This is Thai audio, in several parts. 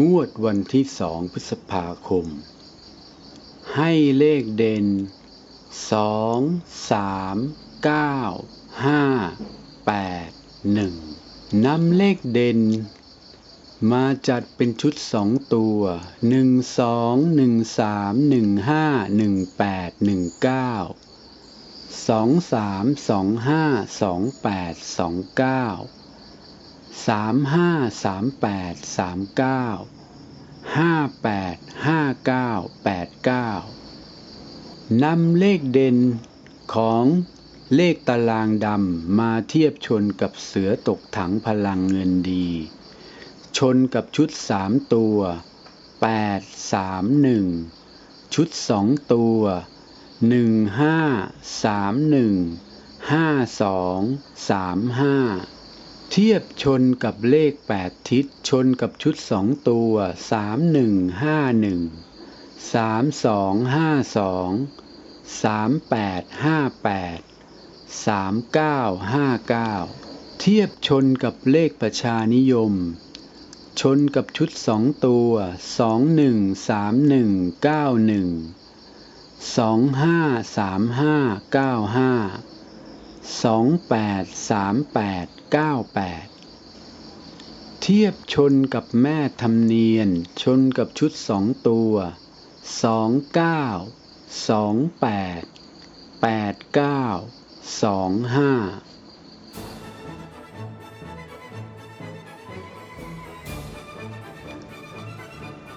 งวดวันที่สองพฤษภาคม ให้เลขเด่นสองสามเก้าห้าแปดหนึ่งนำเลขเด่น มาจัดเป็นชุดสองตัวหนึ่งสองหนึ่งสามหนึ่งห้าหนึ่งแปดหนึ่งเก้าสองสามสองห้าสองแปดสองเก้า สามห้าสามแปดสามเก้าห้าแปดห้าเก้าแปดเก้านำเลขเด่นของเลขตารางดำมาเทียบชนกับเสือตกถังพลังเงินดี ชนกับชุดสามตัวแปดสามหนึ่งชุดสองตัวหนึ่งห้าสามหนึ่งห้าสองสามห้า เทียบชนกับเลขแปดทิศชนกับชุดสองตัวสามหนึ่งห้าหนึ่งสามสองห้าสองสามแปดห้าแปดสามเก้าห้าเก้าเทียบชนกับเลขประชานิยม ชนกับชุดสองตัวสอ งหนึ่งสามหนึ่งเก้าหนึ่งสองแปดสามแปดเก้าแปดเทียบชนกับแม่ธรรมเนียน ชนกับชุดสองตัวสองเก้าสองแปดแปดเก้าสองห้า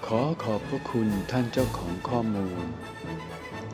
ขอขอบพระคุณท่านเจ้าของข้อมูล